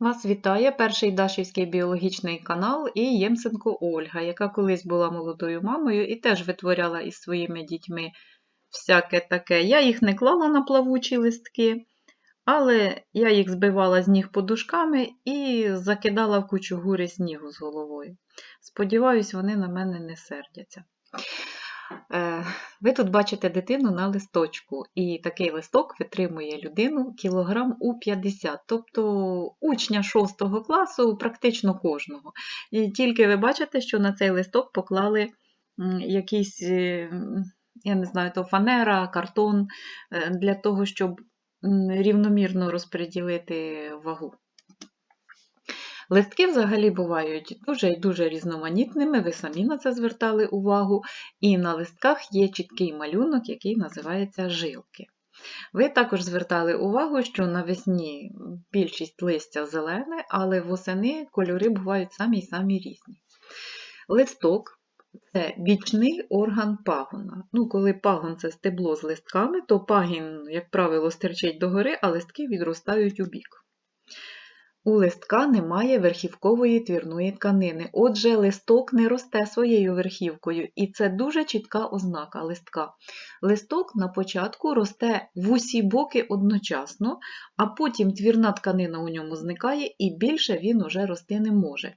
Вас вітає перший Дашівський біологічний канал і Ємсенко Ольга, яка колись була молодою мамою і теж витворяла із своїми дітьми всяке таке. Я їх не клала на плавучі листки, але я їх збивала з ніг подушками і закидала в кучу гури снігу з головою. Сподіваюсь, вони на мене не сердяться. Е, Ви тут бачите дитину на листочку, і такий листок витримує людину кілограм у 50, тобто учня 6 класу практично кожного. І тільки ви бачите, що на цей листок поклали якийсь, е, я не знаю, то фанера, картон е, для того, щоб рівномірно розподілити вагу. Листки взагалі бувають дуже і дуже різноманітними, ви самі на це звертали увагу, і на листках є чіткий малюнок, який називається жилки. Ви також звертали увагу, що навесні більшість листя зелене, але восени кольори бувають самі й самі різні. Листок це бічний орган пагона. Ну, коли пагон це стебло з листками, то пагін, як правило, стирчить догори, а листки відростають у бік. У листка немає верхівкової твірної тканини, отже, листок не росте своєю верхівкою, і це дуже чітка ознака листка. Листок на початку росте в усі боки одночасно, а потім твірна тканина у ньому зникає і більше він уже рости не може.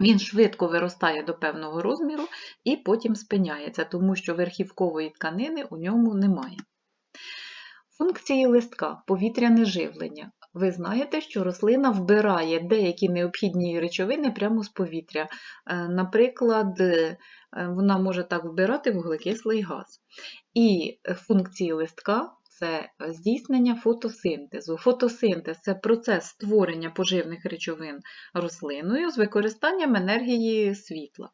Він швидко виростає до певного розміру і потім спиняється, тому що верхівкової тканини у ньому немає. Функції листка повітряне живлення. Ви знаєте, що рослина вбирає деякі необхідні речовини прямо з повітря. Е, Наприклад, е, вона може так вбирати вуглекислий газ. І функції листка це здійснення фотосинтезу. Фотосинтез це процес створення поживних речовин рослиною з використанням енергії світла.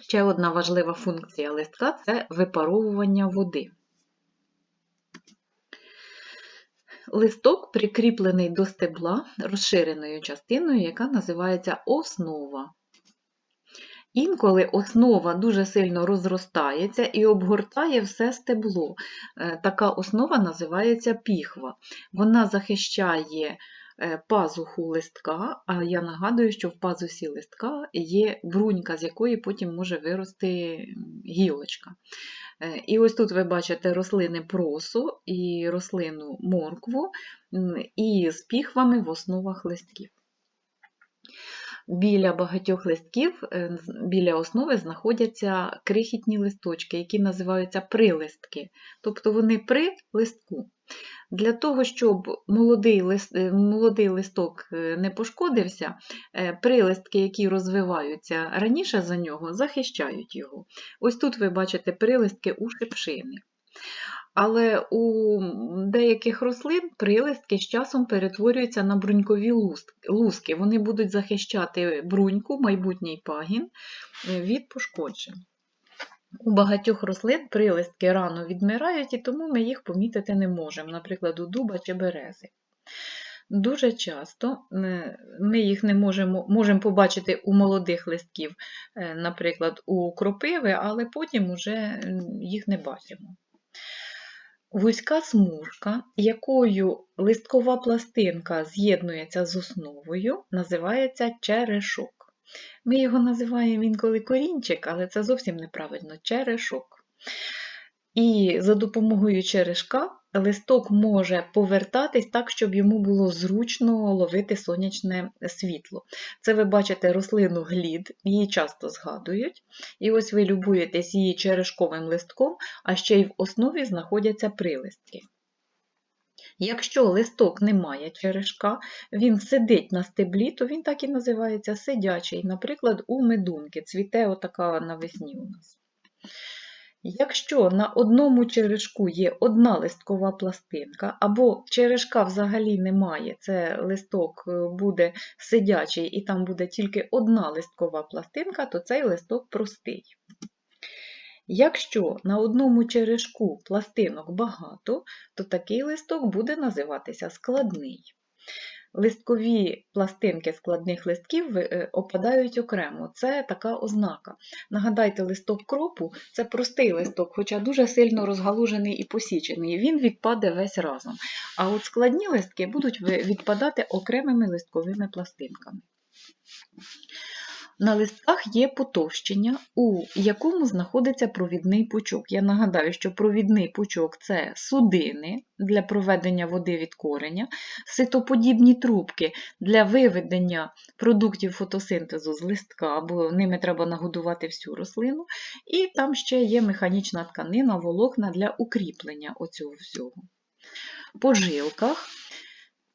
Ще одна важлива функція листка це випаровування води. Листок прикріплений до стебла розширеною частиною, яка називається основа. Інколи основа дуже сильно розростається і обгортає все стебло. Е, Така основа називається піхва. Вона захищає пазуху листка, а я нагадую, що в пазусі листка є брунька, з якої потім може вирости гілочка. Е, І ось тут ви бачите рослини просу і рослину моркву, і з піхвами в основах листків. Біля багатьох листків, е, біля основи знаходяться крихітні листочки, які називаються прилистки, тобто вони при листку. Для того, щоб молодий лист, е, молодий листок е, не пошкодився, прилистки, які розвиваються раніше за нього, захищають його. Ось тут ви бачите прилистки у шипшини. Але у деяких рослин прилистки з часом перетворюються на брунькові луски. Вони будуть захищати бруньку, майбутній пагін від пошкоджень. У багатьох рослин прилистки рано відмирають, і тому ми їх помітити не можемо, наприклад, у дуба чи берези. Дуже часто ми їх не можемо можемо побачити у молодих листків, наприклад, у кропиви, але потім уже їх не бачимо. Вузька смужка, якою листкова пластинка з'єднується з основою, називається черешок. Ми його називаємо інколи корінчик, але це зовсім неправильно черешок. І за допомогою черешка листок може повертатись так, щоб йому було зручно ловити сонячне світло. Це ви бачите рослину глід, її часто згадують. І ось ви любуєтесь її черешковим листком, а ще й в основі знаходяться прилистки. Якщо листок не має черешка, він сидить на стеблі, то він так і називається сидячий. Наприклад, у медунки цвіте отака навесні у нас. Якщо на одному черешку є одна листкова пластинка, або черешка взагалі немає, це листок е, буде сидячий і там буде тільки одна листкова пластинка, то цей листок простий. Якщо на одному черешку пластинок багато, то такий листок буде називатися складний. листкові пластинки складних листків е, опадають окремо. Це така ознака. Нагадайте, листок кропу це простий листок, хоча дуже сильно розгалужений і посічений. Він відпаде весь разом. А от складні листки будуть відпадати окремими листковими пластинками. На листках є потовщення, у якому знаходиться провідний пучок. Я нагадаю, що провідний пучок це судини для проведення води від кореня, ситоподібні трубки для виведення продуктів фотосинтезу з листка, бо ними треба нагодувати всю рослину. І там ще є механічна тканина, волокна для укріплення оцього всього. По жилках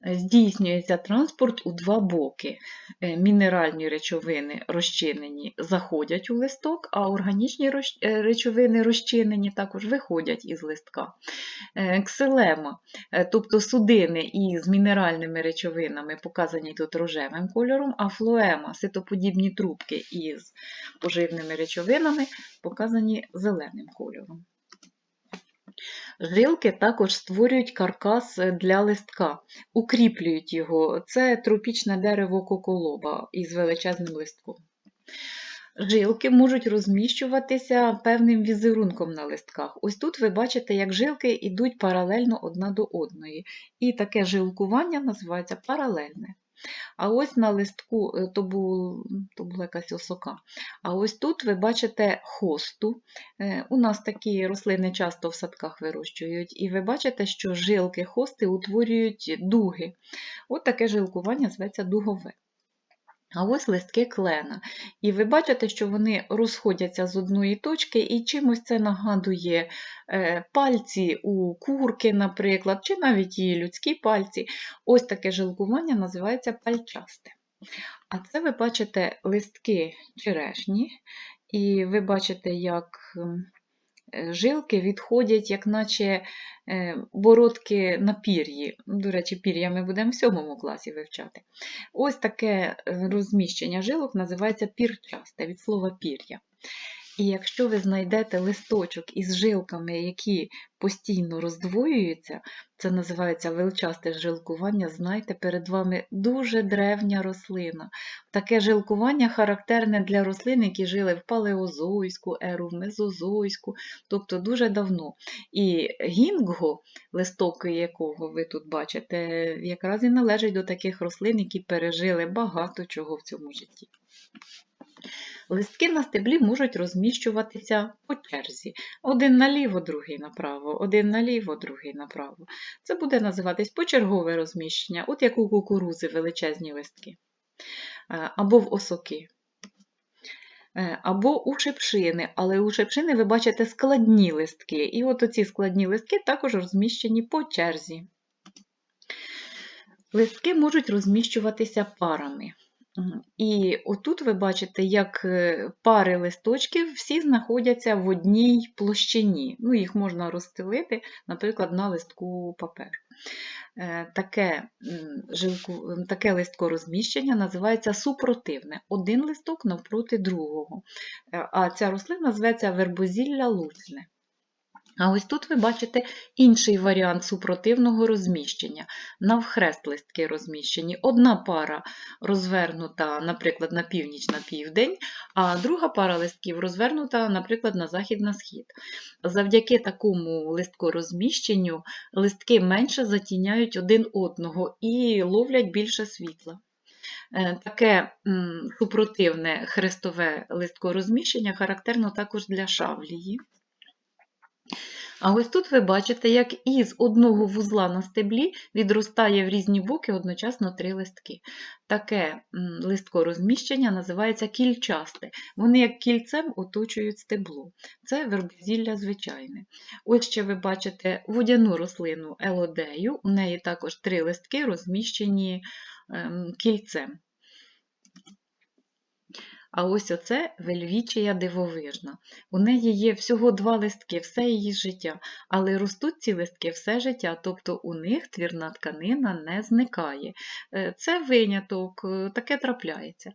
здійснюється транспорт у два боки. Е, Мінеральні речовини розчинені заходять у листок, а органічні е, речовини розчинені також виходять із листка. Е, Ксилема, тобто судини із мінеральними речовинами, показані тут рожевим кольором, а флоема, ситоподібні трубки із поживними речовинами, показані зеленим кольором. Жилки також створюють каркас для листка, укріплюють його. Це тропічне дерево коколоба із величезним листком. Жилки можуть розміщуватися певним візерунком на листках. Ось тут ви бачите, як жилки йдуть паралельно одна до одної. І таке жилкування називається паралельне. А ось на листку е, то, був, то була якась осока. А ось тут ви бачите хосту. Е, У нас такі рослини часто в садках вирощують, і ви бачите, що жилки хости утворюють дуги. От таке жилкування зветься дугове. А ось листки клена. І ви бачите, що вони розходяться з одної точки, і чимось це нагадує е, пальці у курки, наприклад, чи навіть і людські пальці. Ось таке жилкування називається пальчасте. А це ви бачите листки черешні, і ви бачите, як м, е, жилки відходять, як наче е, бородки на пір'ї. До речі, пір'я ми будемо в сьомому класі вивчати. Ось таке розміщення жилок називається пірчасте від слова пір'я. І якщо ви знайдете листочок із жилками, які постійно роздвоюються, це називається величасте жилкування, знайте, перед вами дуже древня рослина. Таке жилкування характерне для рослин, які жили в палеозойську еру, в мезозойську, тобто дуже давно. І гінго, листок якого ви тут бачите, якраз і належить до таких рослин, які пережили багато чого в цьому житті. Листки на стеблі можуть розміщуватися по черзі. Один наліво, другий направо, один наліво, другий направо. Це буде називатись почергове розміщення, от як у кукурузи величезні листки. Е, Або в осоки. Е, Або у шипшини, але у шипшини ви бачите складні листки. І от оці складні листки також розміщені по черзі. Листки можуть розміщуватися парами. І отут ви бачите, як е, пари листочків всі знаходяться в одній площині. Ну, їх можна розстелити, наприклад, на листку паперу. Е, Таке, жилку, таке листкорозміщення називається супротивне. Один листок навпроти другого. Е, А ця рослина зветься вербозілля луцне. А ось тут ви бачите інший варіант супротивного розміщення. Навхрест листки розміщені. Одна пара розвернута, наприклад, на північ на південь, а друга пара листків розвернута, наприклад, на захід на схід. Завдяки такому листкорозміщенню листки менше затіняють один одного і ловлять більше світла. Е, Таке супротивне хрестове листкорозміщення характерно також для шавлії. А ось тут ви бачите, як із одного вузла на стеблі відростає в різні боки одночасно три листки. Таке м, листкорозміщення називається кільчасте. Вони як кільцем оточують стебло. Це вербозілля звичайне. Ось ще ви бачите водяну рослину елодею, у неї також три листки розміщені ем, кільцем. А ось оце вельвічія дивовижна. У неї є всього два листки, все її життя, але ростуть ці листки все життя, тобто у них твірна тканина не зникає. Е, Це виняток, е, таке трапляється.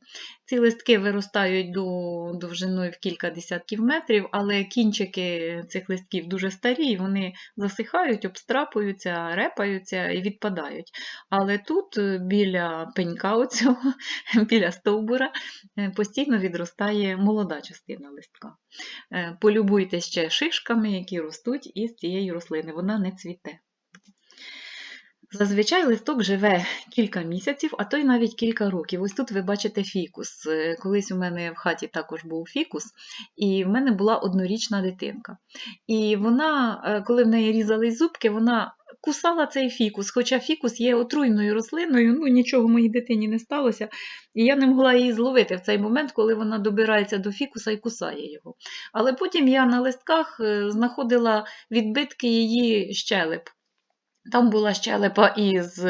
Ці листки виростають до довжиною в кілька десятків метрів, але кінчики цих листків дуже старі, вони засихають, обстрапуються, репаються і відпадають. Але тут е, біля пенька оцього, біля стовбура, е, постійно відростає молода частина листка. Е, Полюбуйте ще шишками, які ростуть із цієї рослини, вона не цвіте. Зазвичай листок живе кілька місяців, а то й навіть кілька років. Ось тут ви бачите фікус. Е, Колись у мене в хаті також був фікус, і в мене була однорічна дитинка. І вона, е, коли в неї різались зубки, вона кусала цей фікус, хоча фікус є отруйною рослиною, ну нічого моїй дитині не сталося. І я не могла її зловити в цей момент, коли вона добирається до фікуса і кусає його. Але потім я на листках е, знаходила відбитки її щелеп. Там була щелепа із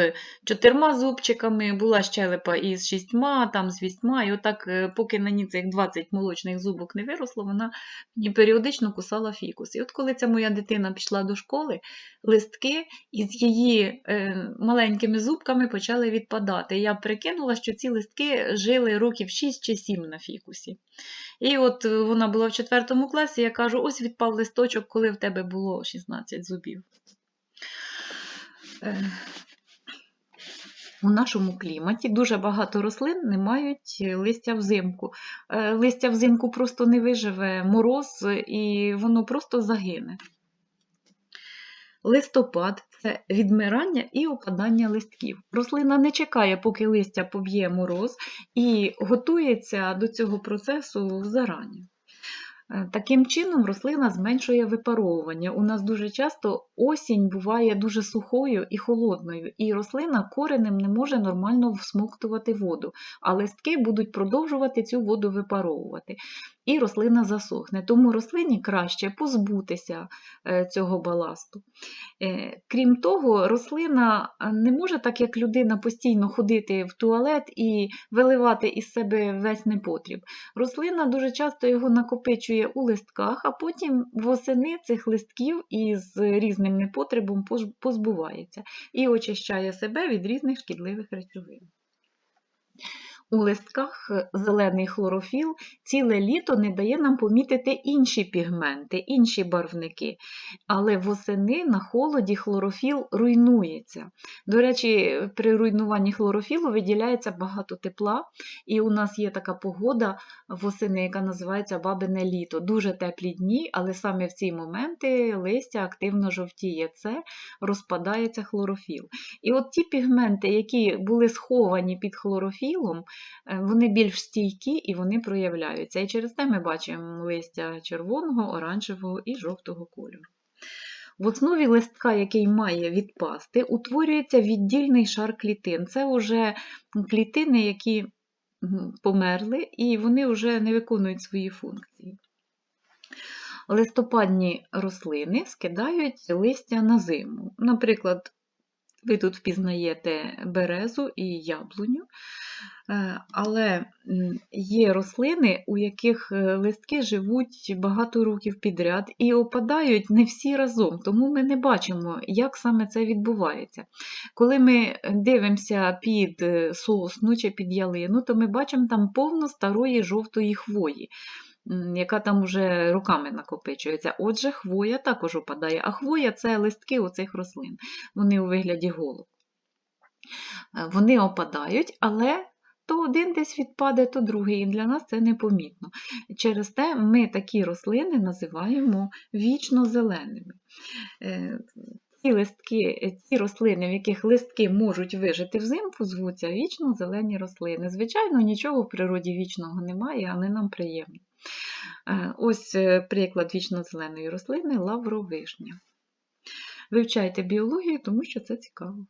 чотирма зубчиками, була щелепа із шістьма, там з вісьма, і отак, е, поки на ній цих 20 молочних зубок не виросло, вона мені періодично кусала фікус. І от коли ця моя дитина пішла до школи, листки із її е, маленькими зубками почали відпадати. Я прикинула, що ці листки жили років 6 чи 7 на фікусі. І от е, вона була в 4 класі, я кажу, ось відпав листочок, коли в тебе було 16 зубів. Е, У нашому кліматі дуже багато рослин не мають листя взимку. Е, Листя взимку просто не виживе мороз і воно просто загине. Листопад це відмирання і опадання листків. Рослина не чекає, поки листя поб'є мороз, і готується до цього процесу зарані. Е, Таким чином, рослина зменшує випаровування. У нас дуже часто осінь буває дуже сухою і холодною, і рослина коренем не може нормально всмоктувати воду, а листки будуть продовжувати цю воду випаровувати. І рослина засохне. Тому рослині краще позбутися е, цього баласту. Е, Крім того, рослина е, не може, так як людина, постійно ходити в туалет і виливати із себе весь непотріб. Рослина дуже часто його накопичує у листках, а потім восени цих листків із різним непотребом позбувається і очищає себе від різних шкідливих речовин. У листках зелений хлорофіл ціле літо не дає нам помітити інші пігменти, інші барвники, але восени на холоді хлорофіл руйнується. До речі, при руйнуванні хлорофілу виділяється багато тепла, і у нас є така погода восени, яка називається бабине літо. Дуже теплі дні, але саме в ці моменти листя активно жовтіє. Це розпадається хлорофіл. І от ті пігменти, які були сховані під хлорофілом, вони більш стійкі і вони проявляються. І через те ми бачимо листя червоного, оранжевого і жовтого кольору. В основі листка, який має відпасти, утворюється віддільний шар клітин. Це вже клітини, які померли, і вони вже не виконують свої функції. Листопадні рослини скидають листя на зиму. Наприклад, ви тут впізнаєте березу і яблуню, Е, але є рослини, у яких е, листки живуть багато років підряд і опадають не всі разом, тому ми не бачимо, як саме це відбувається. Коли ми дивимося під е, сосну чи під ялину, то ми бачимо там повно старої жовтої хвої. Яка там уже роками накопичується. Отже, хвоя також опадає, а хвоя це листки оцих рослин. Вони у вигляді голок. Е, Вони опадають, але то один десь відпаде, то другий, і для нас це непомітно. Через те ми такі рослини називаємо вічно-зеленими. Е, Ці листки, ці рослини, в яких листки можуть вижити взимку, звуться вічно-зелені рослини. Звичайно, нічого в природі вічного немає, але нам приємно. Е, Ось е, приклад вічно-зеленої рослини лавровишня. Вивчайте біологію, тому що це цікаво.